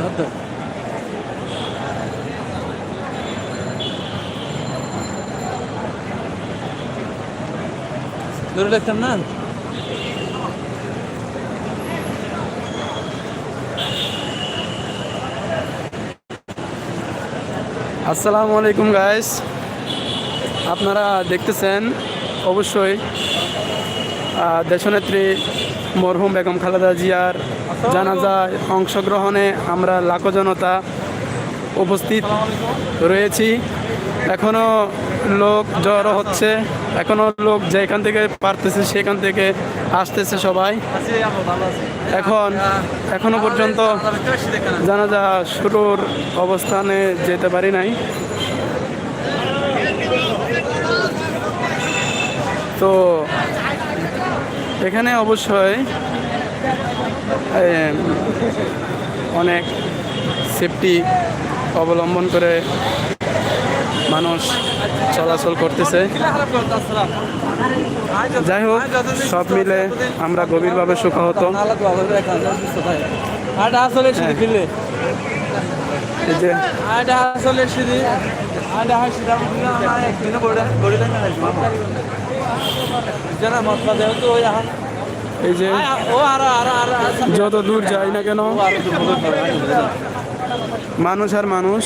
হতো ধরে রাখতাম না? আসসালামু আলাইকুম গাইস আপনারা দেখতেছেন অবশ্যই দেশনেত্রী মরহুম বেগম খালেদা জিয়ার জানাজায় অংশগ্রহণে আমরা লাখো জনতা উপস্থিত রয়েছি। এখনও লোক জড়ো হচ্ছে, এখনও লোক যেখান থেকে পারতেছে সেখান থেকে আসতেছে সবাই। এখন, এখনও পর্যন্ত জানাজা শুরুর অবস্থানে যেতে পারি নাই। তো এখানে অবশ্যই অনেক সেফটি অবলম্বন করে মানুষ চলাচল করতেছে। যাই হোক, সব মিলে আমরা গভীরভাবে সুখাহত এই যে যত দূর যাই না কেন মানুষ আর মানুষ।